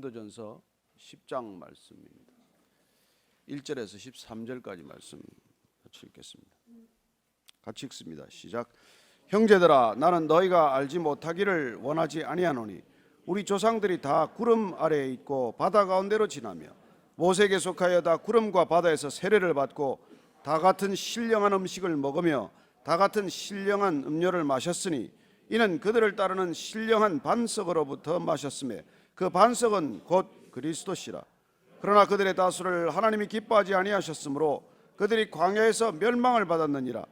고린도전서 10장 말씀입니다. 1절에서 13절까지 말씀 같이 읽겠습니다. 같이 읽습니다. 시작. 형제들아 나는 너희가 알지 못하기를 원하지 아니하노니 우리 조상들이 다 구름 아래에 있고 바다 가운데로 지나며 모세에게 속하여 다 구름과 바다에서 세례를 받고 다 같은 신령한 음식을 먹으며 다 같은 신령한 음료를 마셨으니 이는 그들을 따르는 신령한 반석으로부터 마셨음에 그 반석은 곧 그리스도시라. 그러나 그들의 다수를 하나님이 기뻐하지 아니하셨으므로 그들이 광야에서 멸망을 받았느니라.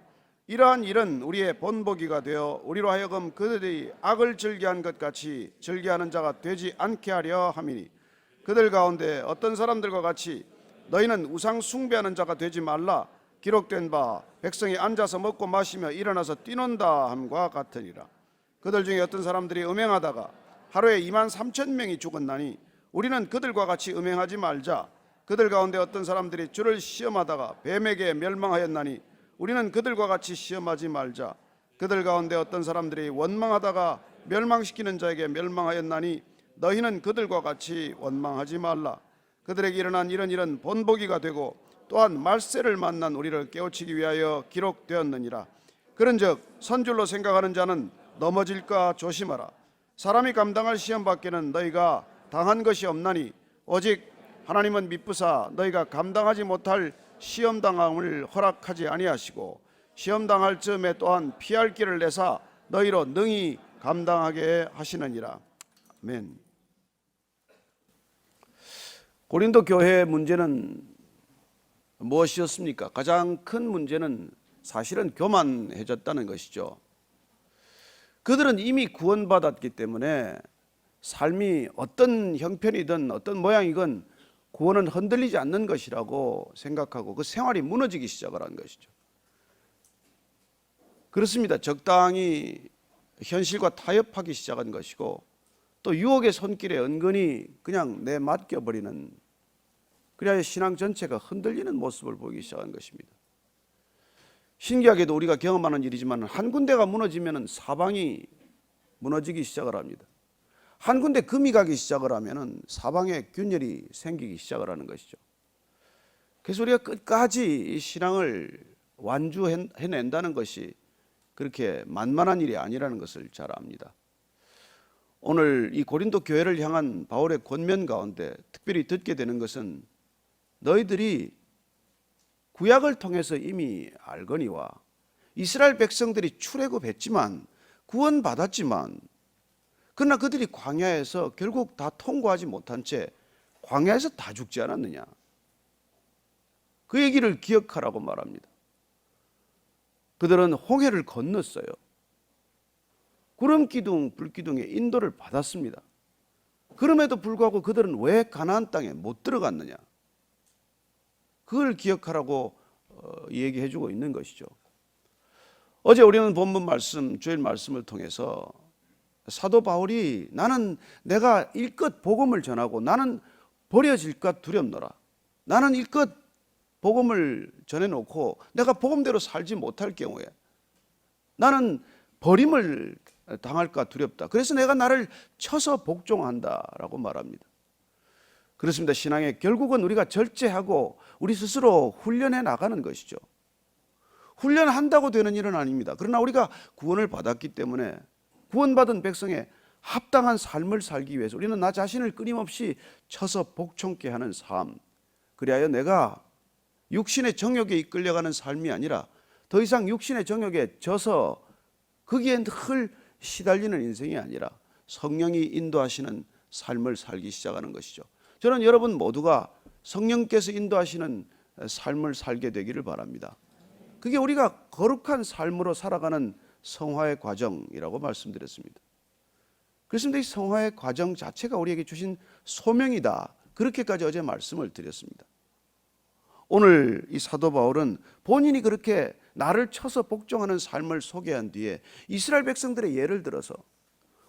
이러한 일은 우리의 본보기가 되어 우리로 하여금 그들이 악을 즐겨한 것 같이 즐겨하는 자가 되지 않게 하려 함이니 그들 가운데 어떤 사람들과 같이 너희는 우상 숭배하는 자가 되지 말라. 기록된 바 백성이 앉아서 먹고 마시며 일어나서 뛰논다 함과 같으니라. 그들 중에 어떤 사람들이 음행하다가 하루에 2만 3천 명이 죽었나니 우리는 그들과 같이 음행하지 말자. 그들 가운데 어떤 사람들이 주를 시험하다가 뱀에게 멸망하였나니 우리는 그들과 같이 시험하지 말자. 그들 가운데 어떤 사람들이 원망하다가 멸망시키는 자에게 멸망하였나니 너희는 그들과 같이 원망하지 말라. 그들에게 일어난 이런 일은 본보기가 되고 또한 말세를 만난 우리를 깨우치기 위하여 기록되었느니라. 그런즉 선줄로 생각하는 자는 넘어질까 조심하라 사람이 감당할 시험 밖에는 너희가 당한 것이 없나니 오직 하나님은 미쁘사 너희가 감당하지 못할 시험 당함을 허락하지 아니하시고 시험 당할 즈음에 또한 피할 길을 내사 너희로 능히 감당하게 하시느니라. 아멘. 고린도 교회의 문제는 무엇이었습니까? 가장 큰 문제는 사실은 교만해졌다는 것이죠. 그들은 이미 구원받았기 때문에 삶이 어떤 형편이든 어떤 모양이건 구원은 흔들리지 않는 것이라고 생각하고 그 생활이 무너지기 시작을 한 것이죠. 그렇습니다. 적당히 현실과 타협하기 시작한 것이고 또 유혹의 손길에 은근히 그냥 내 맡겨버리는 그래야 신앙 전체가 흔들리는 모습을 보이기 시작한 것입니다. 신기하게도 우리가 경험하는 일이지만 한 군데가 무너지면 사방이 무너지기 시작을 합니다. 한 군데 금이 가기 시작을 하면은 사방에 균열이 생기기 시작을 하는 것이죠. 그래서 우리가 끝까지 이 신앙을 완주해낸다는 것이 그렇게 만만한 일이 아니라는 것을 잘 압니다. 오늘 이 고린도 교회를 향한 바울의 권면 가운데 특별히 듣게 되는 것은 너희들이 구약을 통해서 이미 알거니와 이스라엘 백성들이 출애굽했지만 구원받았지만 그러나 그들이 광야에서 결국 다 통과하지 못한 채 광야에서 다 죽지 않았느냐? 그 얘기를 기억하라고 말합니다. 그들은 홍해를 건넜어요. 구름 기둥, 불 기둥의 인도를 받았습니다. 그럼에도 불구하고 그들은 왜 가나안 땅에 못 들어갔느냐? 그걸 기억하라고 어, 얘기해 주고 있는 것이죠. 어제 우리는 본문 말씀, 주일 말씀을 통해서 사도 바울이 나는 내가 일껏 복음을 전하고 나는 버려질까 두렵노라. 나는 일껏 복음을 전해놓고 내가 복음대로 살지 못할 경우에 나는 버림을 당할까 두렵다. 그래서 내가 나를 쳐서 복종한다라고 말합니다. 그렇습니다. 신앙에 결국은 우리가 절제하고 우리 스스로 훈련해 나가는 것이죠. 훈련한다고 되는 일은 아닙니다. 그러나 우리가 구원을 받았기 때문에 구원받은 백성의 합당한 삶을 살기 위해서 우리는 나 자신을 끊임없이 쳐서 복종케 하는 삶. 그리하여 내가 육신의 정욕에 이끌려가는 삶이 아니라 더 이상 육신의 정욕에 져서 거기에 늘 시달리는 인생이 아니라 성령이 인도하시는 삶을 살기 시작하는 것이죠. 저는 여러분 모두가 성령께서 인도하시는 삶을 살게 되기를 바랍니다. 그게 우리가 거룩한 삶으로 살아가는 성화의 과정이라고 말씀드렸습니다. 그렇습니다. 이 성화의 과정 자체가 우리에게 주신 소명이다. 그렇게까지 어제 말씀을 드렸습니다. 오늘 이 사도 바울은 본인이 그렇게 나를 쳐서 복종하는 삶을 소개한 뒤에 이스라엘 백성들의 예를 들어서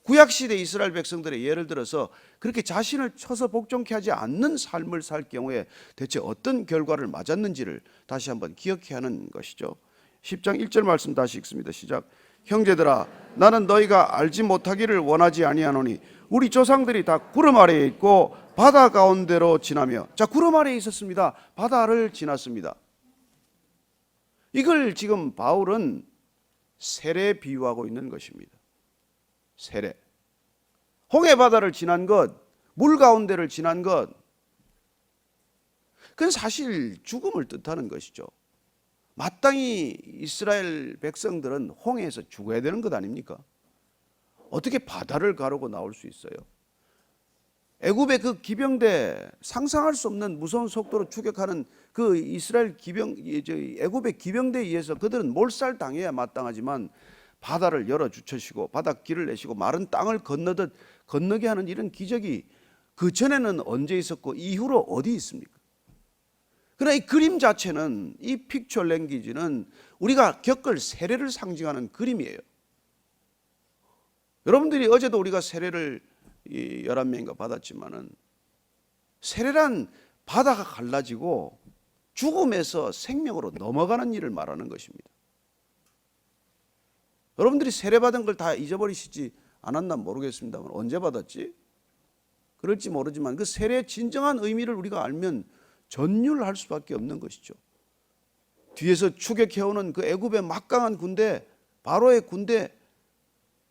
구약 시대 이스라엘 백성들의 예를 들어서 그렇게 자신을 쳐서 복종케 하지 않는 삶을 살 경우에 대체 어떤 결과를 맞았는지를 다시 한번 기억해야 하는 것이죠. 10장 1절 말씀 다시 읽습니다. 시작. 형제들아 나는 너희가 알지 못하기를 원하지 아니하노니 우리 조상들이 다 구름 아래에 있고 바다 가운데로 지나며 자 구름 아래에 있었습니다. 바다를 지났습니다. 이걸 지금 바울은 세례 비유하고 있는 것입니다. 세례. 홍해 바다를 지난 것, 물 가운데를 지난 것, 그건 사실 죽음을 뜻하는 것이죠. 마땅히 이스라엘 백성들은 홍해에서 죽어야 되는 것 아닙니까? 어떻게 바다를 가르고 나올 수 있어요? 애굽의 그 기병대 상상할 수 없는 무서운 속도로 추격하는 그 이스라엘 기병 애굽의 기병대에 의해서 그들은 몰살 당해야 마땅하지만 바다를 열어 주처시고 바다 길을 내시고 마른 땅을 건너듯 건너게 하는 이런 기적이 그 전에는 언제 있었고 이후로 어디 있습니까? 그러나 이 그림 자체는 이 픽처 랭귀지는 우리가 겪을 세례를 상징하는 그림이에요. 여러분들이 어제도 우리가 세례를 이 11명인가 받았지만은 세례란 바다가 갈라지고 죽음에서 생명으로 넘어가는 일을 말하는 것입니다. 여러분들이 세례 받은 걸 다 잊어버리시지 않았나 모르겠습니다만 언제 받았지? 그럴지 모르지만 그 세례의 진정한 의미를 우리가 알면 전율할 수밖에 없는 것이죠. 뒤에서 추격해오는 그 애굽의 막강한 군대, 바로의 군대,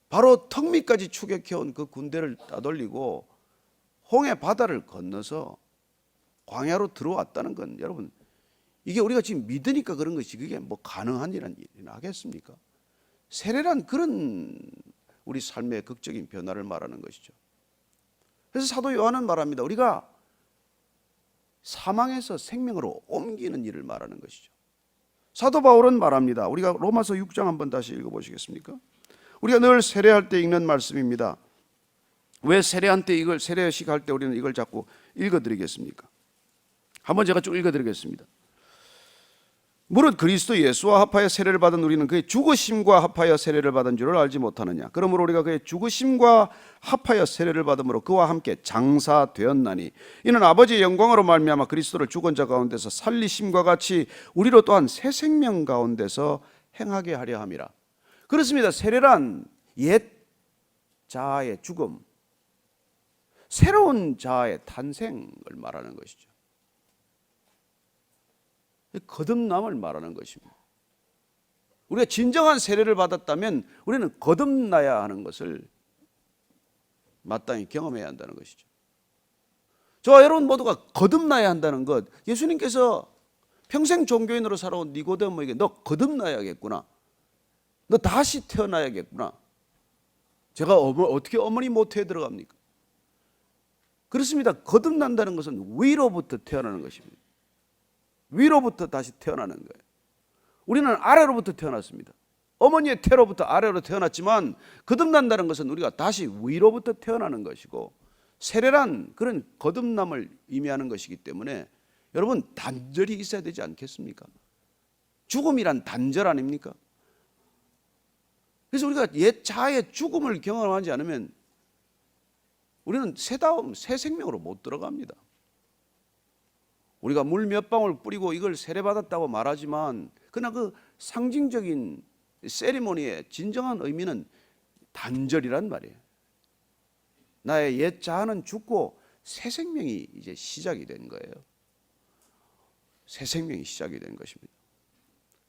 바로 턱 밑까지 추격해온 그 군대를 따돌리고 홍해 바다를 건너서 광야로 들어왔다는 건 여러분 이게 우리가 지금 믿으니까 그런 것이 그게 뭐 가능한 일은 하겠습니까? 세례란 그런 우리 삶의 극적인 변화를 말하는 것이죠. 그래서 사도 요한은 말합니다. 우리가 사망에서 생명으로 옮기는 일을 말하는 것이죠. 사도 바울은 말합니다. 우리가 로마서 6장 한번 다시 읽어 보시겠습니까? 우리가 늘 세례할 때 읽는 말씀입니다. 왜 세례한 때 이걸 세례식 할 때 우리는 이걸 자꾸 읽어 드리겠습니까? 한번 제가 쭉 읽어 드리겠습니다. 무릇 그리스도 예수와 합하여 세례를 받은 우리는 그의 죽으심과 합하여 세례를 받은 줄을 알지 못하느냐? 그러므로 우리가 그의 죽으심과 합하여 세례를 받음으로 그와 함께 장사되었나니 이는 아버지의 영광으로 말미암아 그리스도를 죽은 자 가운데서 살리심과 같이 우리로 또한 새 생명 가운데서 행하게 하려 함이라. 그렇습니다. 세례란 옛 자아의 죽음 새로운 자아의 탄생을 말하는 것이죠 거듭남을 말하는 것입니다. 우리가 진정한 세례를 받았다면 우리는 거듭나야 하는 것을 마땅히 경험해야 한다는 것이죠. 저와 여러분 모두가 거듭나야 한다는 것. 예수님께서 평생 종교인으로 살아온 니고데모에게 너 거듭나야겠구나. 너 다시 태어나야겠구나. 제가 어머, 어떻게 어머니 모태에 들어갑니까? 그렇습니다. 거듭난다는 것은 위로부터 태어나는 것입니다. 위로부터 다시 태어나는 거예요. 우리는 아래로부터 태어났습니다. 어머니의 태로부터 아래로 태어났지만 거듭난다는 것은 우리가 다시 위로부터 태어나는 것이고 세례란 그런 거듭남을 의미하는 것이기 때문에 여러분 단절이 있어야 되지 않겠습니까? 죽음이란 단절 아닙니까? 그래서 우리가 옛 자아의 죽음을 경험하지 않으면 우리는 새다움, 새 생명으로 못 들어갑니다. 우리가 물 몇 방울 뿌리고 이걸 세례받았다고 말하지만 그러나 그 상징적인 세리머니의 진정한 의미는 단절이란 말이에요. 나의 옛 자아는 죽고 새 생명이 이제 시작이 된 거예요. 새 생명이 시작이 된 것입니다.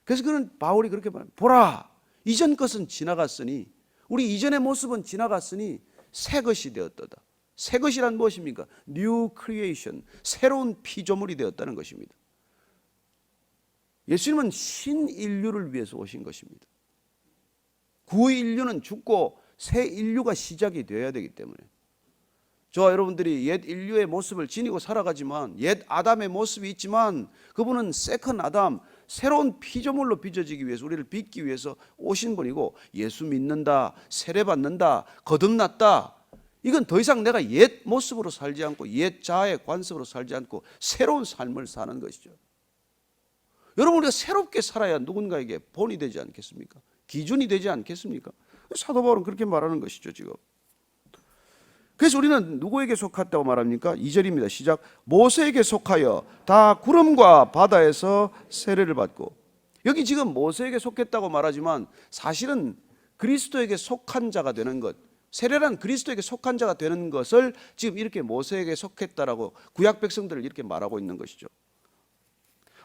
그래서 그는 바울이 그렇게 말합니다. 보라, 이전 것은 지나갔으니 우리 이전의 모습은 지나갔으니 새 것이 되었도다. 새 것이란 무엇입니까? New creation, 새로운 피조물이 되었다는 것입니다. 예수님은 신인류를 위해서 오신 것입니다. 구인류는 죽고 새 인류가 시작이 되어야 되기 때문에 저와 여러분들이 옛 인류의 모습을 지니고 살아가지만 옛 아담의 모습이 있지만 그분은 세컨 아담 새로운 피조물로 빚어지기 위해서 우리를 빚기 위해서 오신 분이고 예수 믿는다 세례 받는다 거듭났다 이건 더 이상 내가 옛 모습으로 살지 않고 옛 자아의 관습으로 살지 않고 새로운 삶을 사는 것이죠. 여러분 우리가 새롭게 살아야 누군가에게 본이 되지 않겠습니까? 기준이 되지 않겠습니까? 사도 바울은 그렇게 말하는 것이죠, 지금. 그래서 우리는 누구에게 속했다고 말합니까? 2절입니다. 시작. 모세에게 속하여 다 구름과 바다에서 세례를 받고 여기 지금 모세에게 속했다고 말하지만 사실은 그리스도에게 속한 자가 되는 것, 세례란 그리스도에게 속한 자가 되는 것을 지금 이렇게 모세에게 속했다라고 구약 백성들을 이렇게 말하고 있는 것이죠.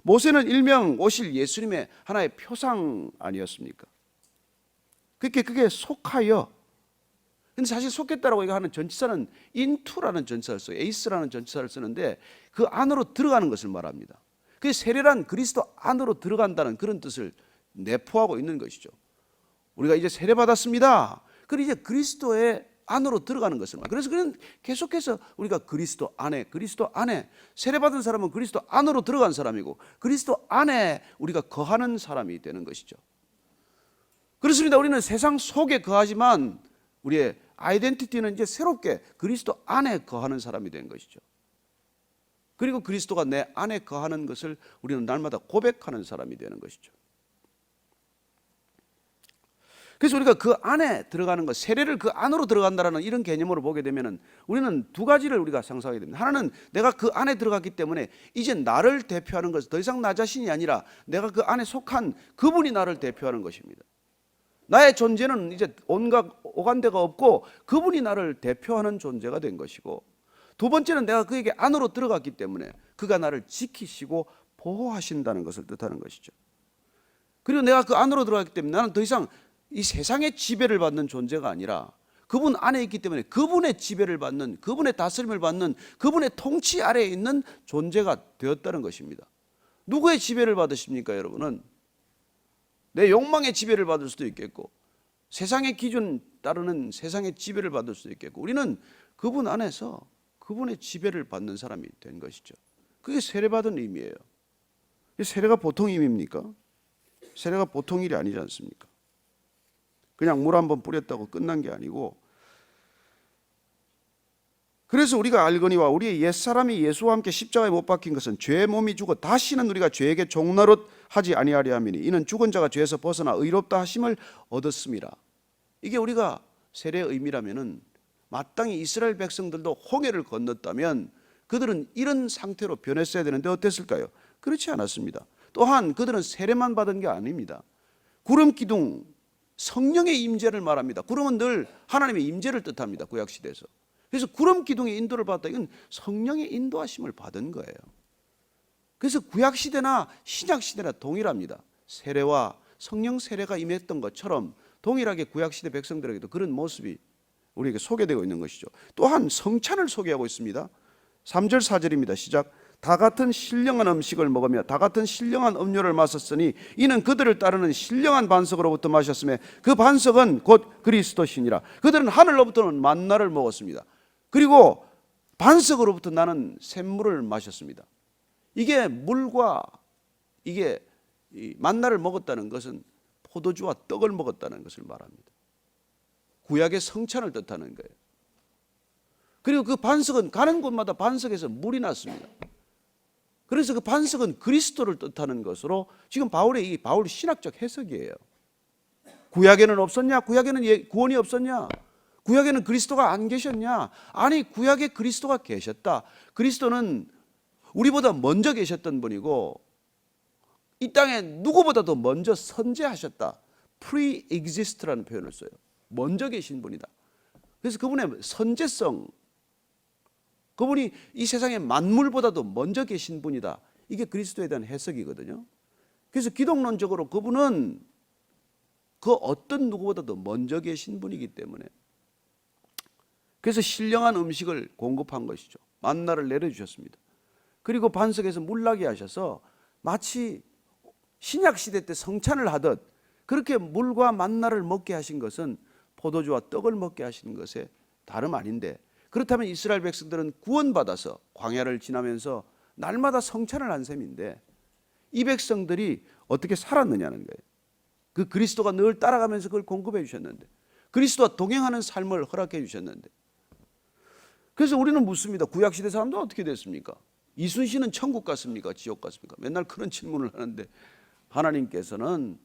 모세는 일명 오실 예수님의 하나의 표상 아니었습니까? 그렇게 그게 속하여. 근데 사실 속했다라고 이거 하는 전치사는 into라는 전치사를 써요. 에이스라는 전치사를 쓰는데 그 안으로 들어가는 것을 말합니다. 그 세례란 그리스도 안으로 들어간다는 그런 뜻을 내포하고 있는 것이죠. 우리가 이제 세례 받았습니다. 그럼 이제 그리스도의 안으로 들어가는 것을 말. 그래서 그는 계속해서 우리가 그리스도 안에 그리스도 안에 세례 받은 사람은 그리스도 안으로 들어간 사람이고 그리스도 안에 우리가 거하는 사람이 되는 것이죠. 그렇습니다. 우리는 세상 속에 거하지만 우리의 아이덴티티는 이제 새롭게 그리스도 안에 거하는 사람이 된 것이죠. 그리고 그리스도가 내 안에 거하는 것을 우리는 날마다 고백하는 사람이 되는 것이죠. 그래서 우리가 그 안에 들어가는 것, 세례를 그 안으로 들어간다라는 이런 개념으로 보게 되면은 우리는 두 가지를 우리가 상상하게 됩니다. 하나는 내가 그 안에 들어갔기 때문에 이제 나를 대표하는 것은 더 이상 나 자신이 아니라 내가 그 안에 속한 그분이 나를 대표하는 것입니다. 나의 존재는 이제 온갖 오간데가 없고 그분이 나를 대표하는 존재가 된 것이고 두 번째는 내가 그에게 안으로 들어갔기 때문에 그가 나를 지키시고 보호하신다는 것을 뜻하는 것이죠. 그리고 내가 그 안으로 들어갔기 때문에 나는 더 이상 이 세상의 지배를 받는 존재가 아니라 그분 안에 있기 때문에 그분의 지배를 받는 그분의 다스림을 받는 그분의 통치 아래에 있는 존재가 되었다는 것입니다. 누구의 지배를 받으십니까, 여러분은? 내 욕망의 지배를 받을 수도 있겠고 세상의 기준 따르는 세상의 지배를 받을 수도 있겠고 우리는 그분 안에서 그분의 지배를 받는 사람이 된 것이죠. 그게 세례받은 의미예요. 세례가 보통 의미입니까? 세례가 보통 일이 아니지 않습니까? 그냥 물 한 번 뿌렸다고 끝난 게 아니고 그래서 우리가 알거니와 우리의 옛사람이 예수와 함께 십자가에 못 박힌 것은 죄의 몸이 죽어 다시는 우리가 죄에게 종노릇 하지 아니하려 함이니 이는 죽은 자가 죄에서 벗어나 의롭다 하심을 얻었습니다. 이게 우리가 세례의 의미라면은 마땅히 이스라엘 백성들도 홍해를 건넜다면 그들은 이런 상태로 변했어야 되는데 어땠을까요? 그렇지 않았습니다. 또한 그들은 세례만 받은 게 아닙니다. 구름 기둥 성령의 임재를 말합니다. 구름은 늘 하나님의 임재를 뜻합니다. 구약 시대에서. 그래서 구름 기둥의 인도를 받다 이건 성령의 인도하심을 받은 거예요. 그래서 구약 시대나 신약 시대나 동일합니다. 세례와 성령 세례가 임했던 것처럼 동일하게 구약 시대 백성들에게도 그런 모습이 우리에게 소개되고 있는 것이죠. 또한 성찬을 소개하고 있습니다. 3절 4절입니다. 시작. 다 같은 신령한 음식을 먹으며 다 같은 신령한 음료를 마셨으니 이는 그들을 따르는 신령한 반석으로부터 마셨음에 그 반석은 곧 그리스도시니라. 그들은 하늘로부터는 만나를 먹었습니다. 그리고 반석으로부터 나는 샘물을 마셨습니다. 이게 물과 이게 만나를 먹었다는 것은 포도주와 떡을 먹었다는 것을 말합니다. 구약의 성찬을 뜻하는 거예요. 그리고 그 반석은 가는 곳마다 반석에서 물이 났습니다. 그래서 그 반석은 그리스도를 뜻하는 것으로 지금 바울의 이 바울 신학적 해석이에요. 구약에는 없었냐? 구약에는 예, 구원이 없었냐? 구약에는 그리스도가 안 계셨냐? 아니, 구약에 그리스도가 계셨다. 그리스도는 우리보다 먼저 계셨던 분이고 이 땅에 누구보다도 먼저 선재하셨다. pre-exist라는 표현을 써요. 먼저 계신 분이다. 그래서 그분의 선재성, 그분이 이 세상의 만물보다도 먼저 계신 분이다. 이게 그리스도에 대한 해석이거든요. 그래서 기독론적으로 그분은 그 어떤 누구보다도 먼저 계신 분이기 때문에 그래서 신령한 음식을 공급한 것이죠. 만나를 내려주셨습니다. 그리고 반석에서 물나게 하셔서 마치 신약 시대 때 성찬을 하듯 그렇게 물과 만나를 먹게 하신 것은 포도주와 떡을 먹게 하시는 것에 다름 아닌데 그렇다면 이스라엘 백성들은 구원받아서 광야를 지나면서 날마다 성찬을 한 셈인데 이 백성들이 어떻게 살았느냐는 거예요. 그 그리스도가 늘 따라가면서 그걸 공급해 주셨는데 그리스도와 동행하는 삶을 허락해 주셨는데 그래서 우리는 묻습니다. 구약 시대 사람도 어떻게 됐습니까? 이순신은 천국 갔습니까? 지옥 갔습니까? 맨날 그런 질문을 하는데 하나님께서는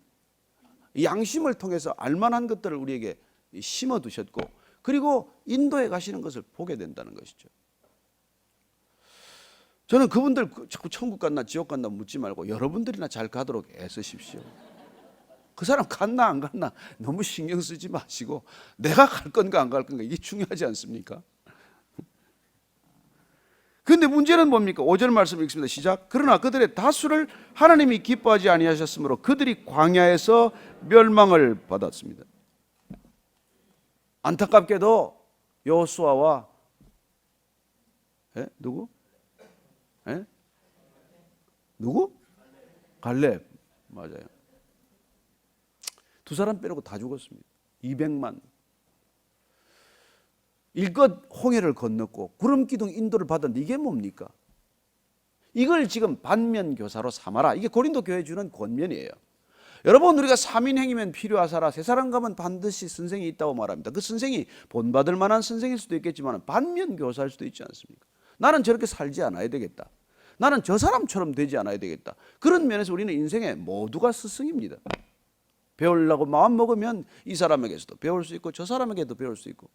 양심을 통해서 알만한 것들을 우리에게 심어 두셨고 그리고 인도에 가시는 것을 보게 된다는 것이죠. 저는 그분들 자꾸 천국 갔나 지옥 갔나 묻지 말고 여러분들이나 잘 가도록 애쓰십시오. 그 사람 갔나 안 갔나 너무 신경 쓰지 마시고 내가 갈 건가 안 갈 건가 이게 중요하지 않습니까? 근데 문제는 뭡니까? 5절 말씀 읽습니다. 시작. 그러나 그들의 다수를 하나님이 기뻐하지 아니하셨으므로 그들이 광야에서 멸망을 받았습니다. 안타깝게도 여호수아와 에? 누구? 에? 누구? 갈렙 맞아요. 두 사람 빼놓고 다 죽었습니다. 200만. 일껏 홍해를 건넜고 구름 기둥 인도를 받았는데 이게 뭡니까? 이걸 지금 반면 교사로 삼아라. 이게 고린도 교회 주는 권면이에요. 여러분 우리가 삼인행이면 필요하사라 세 사람 가면 반드시 선생이 있다고 말합니다. 그 선생이 본받을 만한 선생일 수도 있겠지만 반면 교사일 수도 있지 않습니까? 나는 저렇게 살지 않아야 되겠다. 나는 저 사람처럼 되지 않아야 되겠다. 그런 면에서 우리는 인생에 모두가 스승입니다. 배우려고 마음 먹으면 이 사람에게서도 배울 수 있고 저 사람에게도 배울 수 있고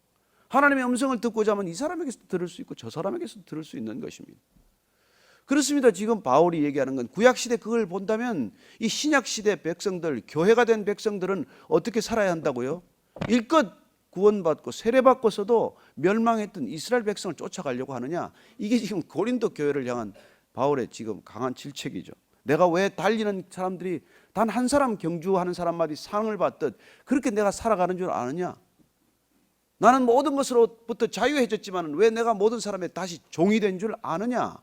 하나님의 음성을 듣고자 하면 이 사람에게서도 들을 수 있고 저 사람에게서도 들을 수 있는 것입니다. 그렇습니다. 지금 바울이 얘기하는 건 구약 시대 그걸 본다면 이 신약 시대 백성들 교회가 된 백성들은 어떻게 살아야 한다고요? 일껏 구원받고 세례받고서도 멸망했던 이스라엘 백성을 쫓아가려고 하느냐? 이게 지금 고린도 교회를 향한 바울의 지금 강한 질책이죠. 내가 왜 달리는 사람들이 단 한 사람 경주하는 사람마다 상을 받듯 그렇게 내가 살아가는 줄 아느냐? 나는 모든 것으로부터 자유해졌지만 왜 내가 모든 사람의 다시 종이 된 줄 아느냐?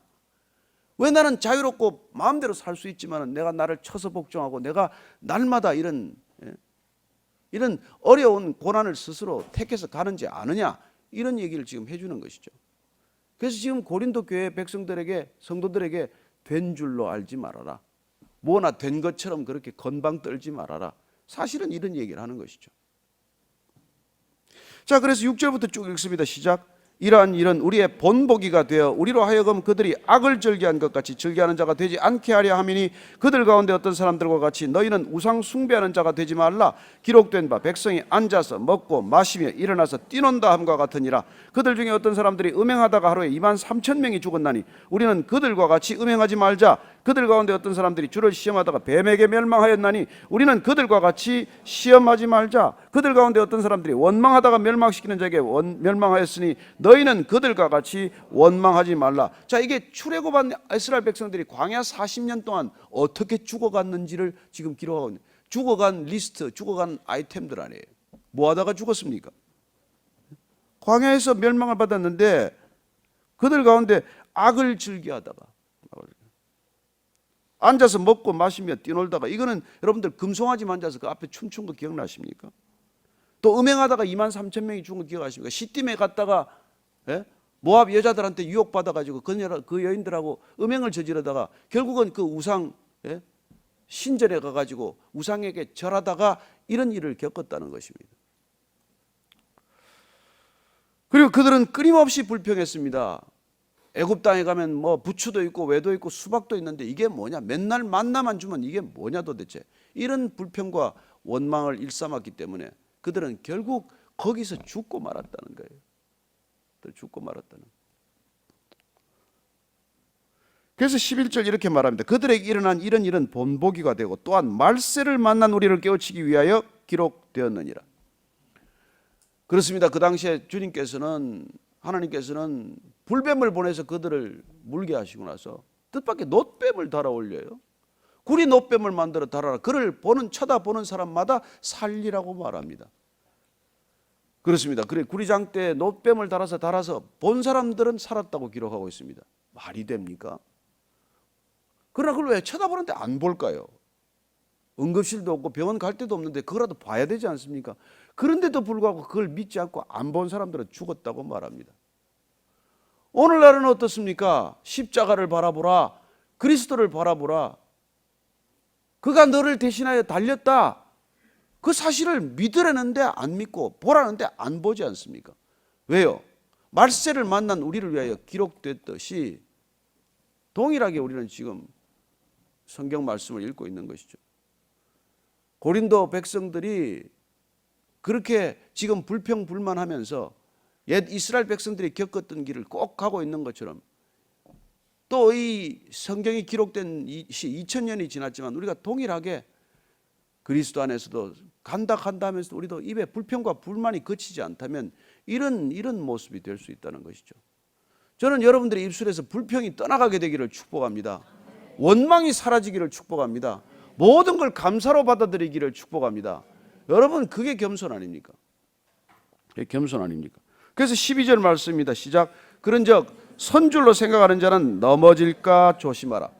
왜 나는 자유롭고 마음대로 살 수 있지만 내가 나를 쳐서 복종하고 내가 날마다 이런 예? 이런 어려운 고난을 스스로 택해서 가는지 아느냐? 이런 얘기를 지금 해주는 것이죠. 그래서 지금 고린도 교회 백성들에게 성도들에게 된 줄로 알지 말아라. 뭐나 된 것처럼 그렇게 건방 떨지 말아라. 사실은 이런 얘기를 하는 것이죠. 자, 그래서 6절부터 쭉 읽습니다. 시작. 이러한 일은 우리의 본보기가 되어 우리로 하여금 그들이 악을 즐기한 것 같이 즐기하는 자가 되지 않게 하려 함이니 그들 가운데 어떤 사람들과 같이 너희는 우상 숭배하는 자가 되지 말라. 기록된 바 백성이 앉아서 먹고 마시며 일어나서 뛰논다 함과 같으니라. 그들 중에 어떤 사람들이 음행하다가 하루에 2만 3천 명이 죽었나니 우리는 그들과 같이 음행하지 말자 그들 가운데 어떤 사람들이 주를 시험하다가 뱀에게 멸망하였나니 우리는 그들과 같이 시험하지 말자. 그들 가운데 어떤 사람들이 원망하다가 멸망시키는 자에게 원, 멸망하였으니 너희는 그들과 같이 원망하지 말라. 자 이게 출애굽한 이스라엘 백성들이 광야 40년 동안 어떻게 죽어갔는지를 지금 기록하고 있는 죽어간 리스트 죽어간 아이템들 아니에요. 뭐 하다가 죽었습니까? 광야에서 멸망을 받았는데 그들 가운데 악을 즐기하다가 앉아서 먹고 마시며 뛰놀다가 이거는 여러분들 금송아지 만져서 그 앞에 춤춘 거 기억나십니까? 또 음행하다가 2만 3천 명이 죽은 거 기억하십니까? 시딤에 갔다가 예? 모압 여자들한테 유혹받아 가지고 그, 여인들하고 음행을 저지르다가 결국은 그 우상 예? 신전에 가 가지고 우상에게 절하다가 이런 일을 겪었다는 것입니다. 그리고 그들은 끊임없이 불평했습니다. 애굽 땅에 가면 뭐 부추도 있고 외도 있고 수박도 있는데 이게 뭐냐? 맨날 만나만 주면 이게 뭐냐 도대체? 이런 불평과 원망을 일삼았기 때문에 그들은 결국 거기서 죽고 말았다는 거예요. 죽고 말았다는. 그래서 11절 이렇게 말합니다. 그들에게 일어난 이런 일은 본보기가 되고 또한 말세를 만난 우리를 깨우치기 위하여 기록되었느니라. 그렇습니다. 그 당시에 주님께서는 하나님께서는 불뱀을 보내서 그들을 물게 하시고 나서 뜻밖의 놋뱀을 달아 올려요. 구리 놋뱀을 만들어 달아라. 그를 보는 쳐다보는 사람마다 살리라고 말합니다. 그렇습니다. 그래 구리장 때 놋뱀을 달아서 달아서 본 사람들은 살았다고 기록하고 있습니다. 말이 됩니까? 그러나 그걸 왜 쳐다보는데 안 볼까요? 응급실도 없고 병원 갈 데도 없는데 그거라도 봐야 되지 않습니까? 그런데도 불구하고 그걸 믿지 않고 안 본 사람들은 죽었다고 말합니다. 오늘날은 어떻습니까? 십자가를 바라보라. 그리스도를 바라보라. 그가 너를 대신하여 달렸다. 그 사실을 믿으려는데 안 믿고 보라는데 안 보지 않습니까? 왜요? 말세를 만난 우리를 위하여 기록됐듯이 동일하게 우리는 지금 성경 말씀을 읽고 있는 것이죠. 고린도 백성들이 그렇게 지금 불평불만하면서 옛 이스라엘 백성들이 겪었던 길을 꼭 가고 있는 것처럼 또 이 성경이 기록된 이시 2000년이 지났지만 우리가 동일하게 그리스도 안에서도 간다 간다 하면서 우리도 입에 불평과 불만이 그치지 않다면 이런 이런 모습이 될 수 있다는 것이죠. 저는 여러분들의 입술에서 불평이 떠나가게 되기를 축복합니다. 원망이 사라지기를 축복합니다. 모든 걸 감사로 받아들이기를 축복합니다. 여러분 그게 겸손 아닙니까? 겸손 아닙니까? 그래서 12절 말씀입니다. 시작. 그런즉 선줄로 생각하는 자는 넘어질까 조심하라.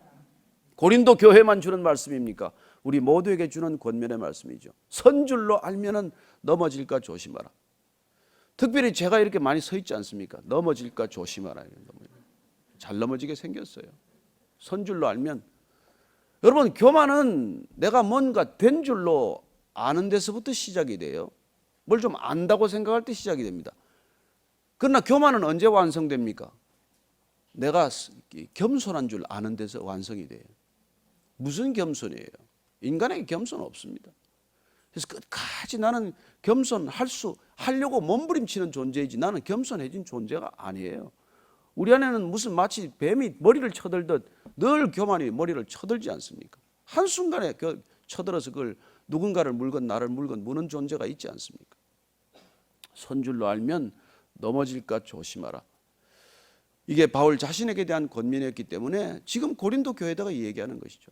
고린도 교회만 주는 말씀입니까? 우리 모두에게 주는 권면의 말씀이죠. 선줄로 알면은 넘어질까 조심하라. 특별히 제가 이렇게 많이 서 있지 않습니까? 넘어질까 조심하라. 잘 넘어지게 생겼어요. 선줄로 알면 여러분 교만은 내가 뭔가 된 줄로 아는 데서부터 시작이 돼요. 뭘 좀 안다고 생각할 때 시작이 됩니다. 그러나 교만은 언제 완성됩니까? 내가 겸손한 줄 아는 데서 완성이 돼요. 무슨 겸손이에요? 인간에게 겸손 없습니다. 그래서 끝까지 나는 겸손할 수 하려고 몸부림치는 존재이지 나는 겸손해진 존재가 아니에요. 우리 안에는 무슨 마치 뱀이 머리를 쳐들듯 늘 교만이 머리를 쳐들지 않습니까? 한 순간에 그 쳐들어서 그걸 누군가를 물건 나를 물건 무는 존재가 있지 않습니까? 선줄로 알면 넘어질까 조심하라. 이게 바울 자신에게 대한 권면이었기 때문에 지금 고린도 교회에다가 얘기하는 것이죠.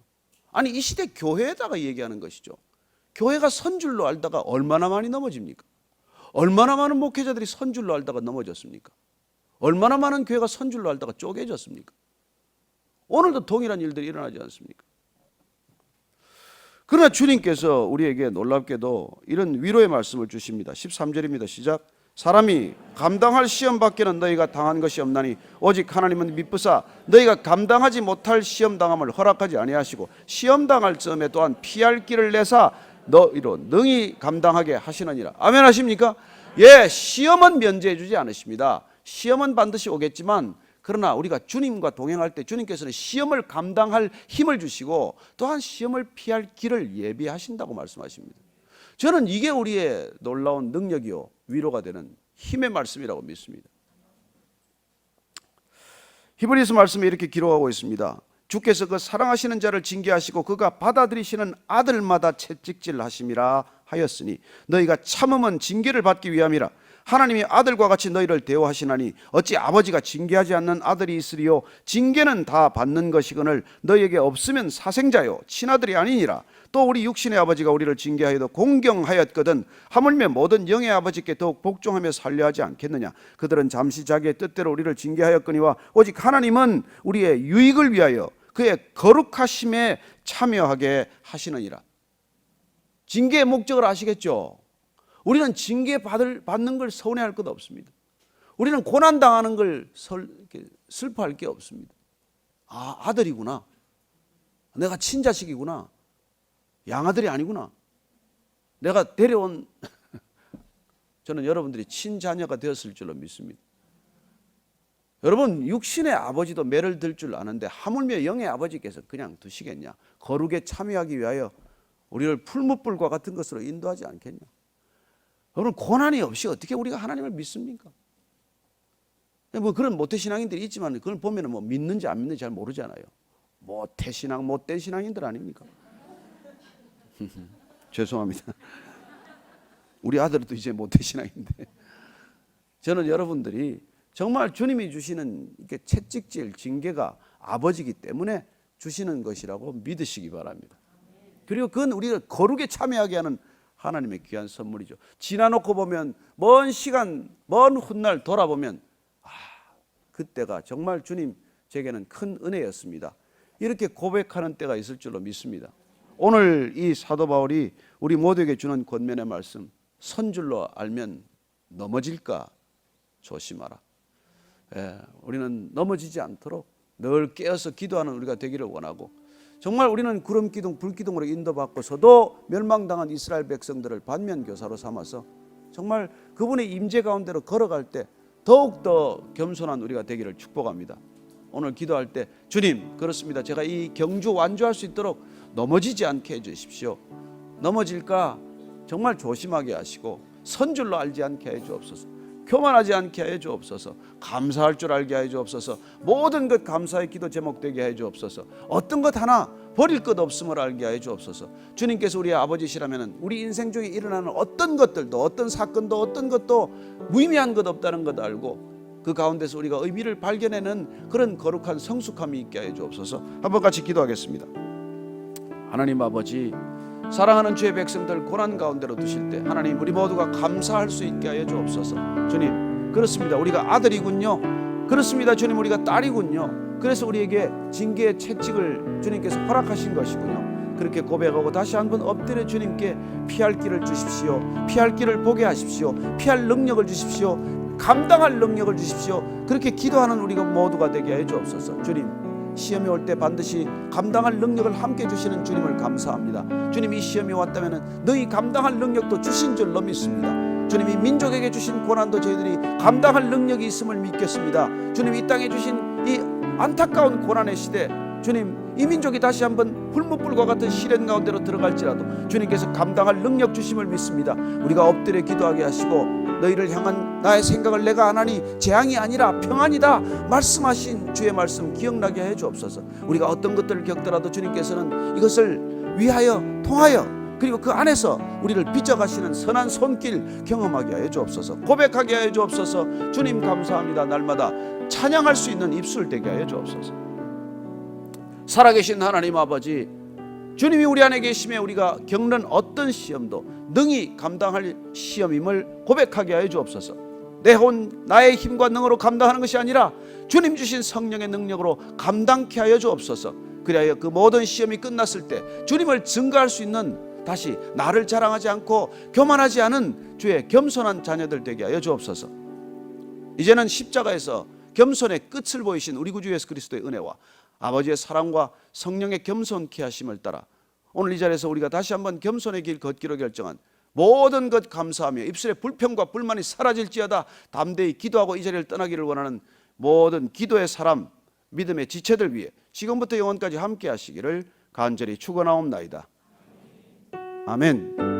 아니 이 시대 교회에다가 얘기하는 것이죠. 교회가 선줄로 알다가 얼마나 많이 넘어집니까? 얼마나 많은 목회자들이 선줄로 알다가 넘어졌습니까? 얼마나 많은 교회가 선줄로 알다가 쪼개졌습니까? 오늘도 동일한 일들이 일어나지 않습니까? 그러나 주님께서 우리에게 놀랍게도 이런 위로의 말씀을 주십니다. 13절입니다. 시작. 사람이 감당할 시험 밖에는 너희가 당한 것이 없나니 오직 하나님은 미쁘사 너희가 감당하지 못할 시험 당함을 허락하지 아니하시고 시험 당할 점에 또한 피할 길을 내사 너희로 능히 감당하게 하시느니라. 아멘 하십니까? 예, 시험은 면제해 주지 않으십니다. 시험은 반드시 오겠지만 그러나 우리가 주님과 동행할 때 주님께서는 시험을 감당할 힘을 주시고 또한 시험을 피할 길을 예비하신다고 말씀하십니다. 저는 이게 우리의 놀라운 능력이요 위로가 되는 힘의 말씀이라고 믿습니다. 히브리서 말씀에 이렇게 기록하고 있습니다. 주께서 그 사랑하시는 자를 징계하시고 그가 받아들이시는 아들마다 채찍질 하심이라 하였으니 너희가 참음은 징계를 받기 위함이라 하나님이 아들과 같이 너희를 대우하시나니 어찌 아버지가 징계하지 않는 아들이 있으리요? 징계는 다 받는 것이거늘 너희에게 없으면 사생자요 친아들이 아니니라. 또 우리 육신의 아버지가 우리를 징계하여도 공경하였거든 하물며 모든 영의 아버지께 더욱 복종하며 살려 하지 않겠느냐? 그들은 잠시 자기의 뜻대로 우리를 징계하였거니와 오직 하나님은 우리의 유익을 위하여 그의 거룩하심에 참여하게 하시느니라. 징계의 목적을 아시겠죠? 우리는 징계 받을 받는 걸 서운해할 것 없습니다. 우리는 고난 당하는 걸 설, 슬퍼할 게 없습니다. 아 아들이구나. 내가 친자식이구나. 양아들이 아니구나. 내가 데려온 저는 여러분들이 친자녀가 되었을 줄로 믿습니다. 여러분 육신의 아버지도 매를 들 줄 아는데 하물며 영의 아버지께서 그냥 두시겠냐? 거룩에 참여하기 위하여 우리를 풀무불과 같은 것으로 인도하지 않겠냐? 여러분 고난이 없이 어떻게 우리가 하나님을 믿습니까? 뭐 그런 모태 신앙인들이 있지만 그걸 보면은 뭐 믿는지 안 믿는지 잘 모르잖아요. 모태 신앙 못된 신앙인들 아닙니까? 죄송합니다. 우리 아들도 이제 모태 신앙인데 저는 여러분들이 정말 주님이 주시는 이렇게 채찍질 징계가 아버지기 때문에 주시는 것이라고 믿으시기 바랍니다. 그리고 그건 우리가 거룩에 참여하게 하는 하나님의 귀한 선물이죠. 지나놓고 보면 먼 시간, 먼 훗날 돌아보면 아, 그때가 정말 주님 제게는 큰 은혜였습니다. 이렇게 고백하는 때가 있을 줄로 믿습니다. 오늘 이 사도 바울이 우리 모두에게 주는 권면의 말씀 선줄로 알면 넘어질까 조심하라. 예, 우리는 넘어지지 않도록 늘 깨어서 기도하는 우리가 되기를 원하고 정말 우리는 구름 기둥, 불 기둥으로 인도받고서도 멸망당한 이스라엘 백성들을 반면 교사로 삼아서 정말 그분의 임재 가운데로 걸어갈 때 더욱 더 겸손한 우리가 되기를 축복합니다. 오늘 기도할 때 주님 그렇습니다. 제가 이 경주 완주할 수 있도록 넘어지지 않게 해 주십시오. 넘어질까 정말 조심하게 하시고 선줄로 알지 않게 해 주옵소서. 교만하지 않게 해 주옵소서. 감사할 줄 알게 해 주옵소서. 모든 것 감사의 기도 제목 되게 해 주옵소서. 어떤 것 하나 버릴 것 없음을 알게 하여 주옵소서. 주님께서 우리의 아버지시라면 우리 인생 중에 일어나는 어떤 것들도 어떤 사건도 어떤 것도 무의미한 것 없다는 것 알고 그 가운데서 우리가 의미를 발견하는 그런 거룩한 성숙함이 있게 하여 주옵소서. 한번 같이 기도하겠습니다. 하나님 아버지 사랑하는 주의 백성들 고난 가운데로 두실 때 하나님 우리 모두가 감사할 수 있게 하여 주옵소서. 주님 그렇습니다. 우리가 아들이군요. 그렇습니다. 주님 우리가 딸이군요. 그래서 우리에게 징계의 채찍을 주님께서 허락하신 것이군요. 그렇게 고백하고 다시 한번 엎드려 주님께 피할 길을 주십시오. 피할 길을 보게 하십시오. 피할 능력을 주십시오. 감당할 능력을 주십시오. 그렇게 기도하는 우리가 모두가 되게 해 주옵소서. 주님 시험이 올 때 반드시 감당할 능력을 함께 주시는 주님을 감사합니다. 주님 이 시험이 왔다면 너희 감당할 능력도 주신 줄로 믿습니다. 주님 이 민족에게 주신 고난도 저희들이 감당할 능력이 있음을 믿겠습니다. 주님 이 땅에 주신 이 안타까운 고난의 시대 주님 이 민족이 다시 한번 풀무불과 같은 시련 가운데로 들어갈지라도 주님께서 감당할 능력 주심을 믿습니다. 우리가 엎드려 기도하게 하시고 너희를 향한 나의 생각을 내가 안 하니 재앙이 아니라 평안이다 말씀하신 주의 말씀 기억나게 해 주옵소서. 우리가 어떤 것들을 겪더라도 주님께서는 이것을 위하여 통하여 그리고 그 안에서 우리를 빚어가시는 선한 손길 경험하게 하여 주옵소서. 고백하게 하여 주옵소서. 주님 감사합니다. 날마다 찬양할 수 있는 입술 되게 하여 주옵소서. 살아계신 하나님 아버지 주님이 우리 안에 계심에 우리가 겪는 어떤 시험도 능히 감당할 시험임을 고백하게 하여 주옵소서. 내 혼 나의 힘과 능으로 감당하는 것이 아니라 주님 주신 성령의 능력으로 감당케 하여 주옵소서. 그리하여 그 모든 시험이 끝났을 때 주님을 증거할 수 있는 다시 나를 자랑하지 않고 교만하지 않은 주의 겸손한 자녀들 되게 하여 주옵소서. 이제는 십자가에서 겸손의 끝을 보이신 우리 구주 예수 그리스도의 은혜와 아버지의 사랑과 성령의 겸손케 하심을 따라 오늘 이 자리에서 우리가 다시 한번 겸손의 길 걷기로 결정한 모든 것 감사하며 입술의 불평과 불만이 사라질지어다 담대히 기도하고 이 자리를 떠나기를 원하는 모든 기도의 사람 믿음의 지체들 위해 지금부터 영원까지 함께 하시기를 간절히 축원하옵나이다. 아멘.